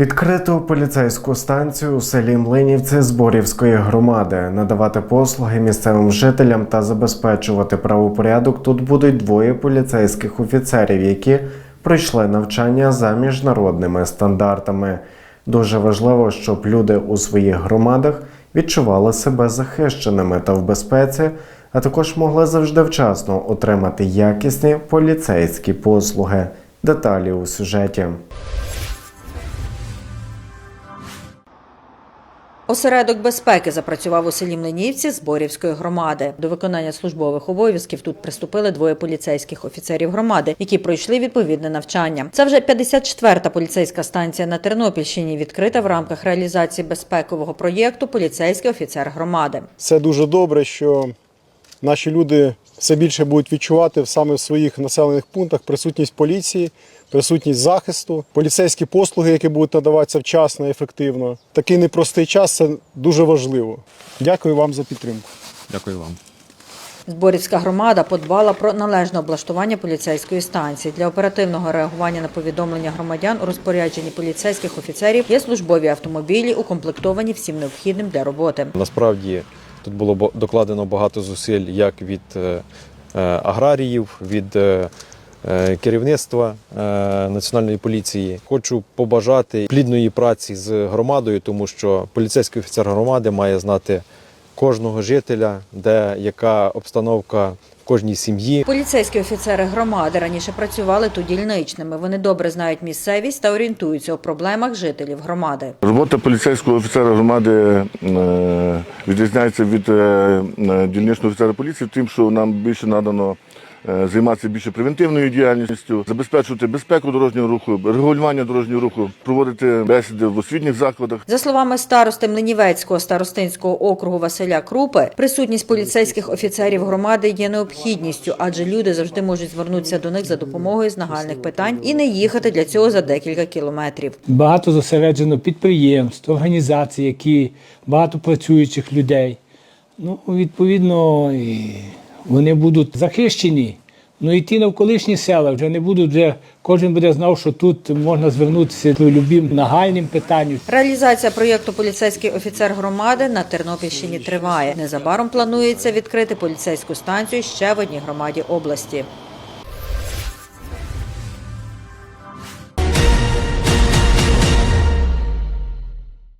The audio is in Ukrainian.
Відкриту поліцейську станцію у селі Млинівці Зборівської громади надавати послуги місцевим жителям та забезпечувати правопорядок тут будуть двоє поліцейських офіцерів, які пройшли навчання за міжнародними стандартами. Дуже важливо, щоб люди у своїх громадах відчували себе захищеними та в безпеці, а також могли завжди вчасно отримати якісні поліцейські послуги. Деталі у сюжеті. Осередок безпеки запрацював у селі Млинівці Зборівської громади. До виконання службових обов'язків тут приступили двоє поліцейських офіцерів громади, які пройшли відповідне навчання. Це вже 54-та поліцейська станція на Тернопільщині, відкрита в рамках реалізації безпекового проєкту Поліцейський офіцер громади. Це дуже добре, що наші люди все більше будуть відчувати саме в своїх населених пунктах присутність поліції, присутність захисту, поліцейські послуги, які будуть надаватися вчасно і ефективно. Такий непростий час це дуже важливо. Дякую вам за підтримку. Дякую вам. Зборівська громада подбала про належне облаштування поліцейської станції для оперативного реагування на повідомлення громадян у розпорядженні поліцейських офіцерів є службові автомобілі, укомплектовані всім необхідним для роботи. Насправді тут було докладено багато зусиль як від е, е, аграріїв, від е, керівництва національної поліції. Хочу побажати плідної праці з громадою, тому що поліцейський офіцер громади має знати кожного жителя, де яка обстановка в кожній сім'ї. Поліцейські офіцери громади раніше працювали тут дільничними. Вони добре знають місцевість та орієнтуються у проблемах жителів громади. Робота поліцейського офіцера громади е, відрізняється від е, е, дільничного офіцера поліції, тим, що нам більше надано займатися більше превентивною діяльністю, забезпечувати безпеку дорожнього руху, регулювання дорожнього руху, проводити бесіди в освітніх закладах. За словами старости Млинівецького старостинського округу Василя Крупи, присутність поліцейських офіцерів громади є необхідністю, адже люди завжди можуть звернутися до них за допомогою з нагальних питань і не їхати для цього за декілька кілометрів. Багато зосереджено підприємств, організацій, які багато працюючих людей. Ну, відповідно, і вони будуть захищені. Ну і ті навколишні села вже не будуть, вже кожен буде знав, що тут можна звернутися до любим нагальним питанням. Реалізація проєкту Поліцейський офіцер громади на Тернопільщині триває. Незабаром планується відкрити поліцейську станцію ще в одній громаді області.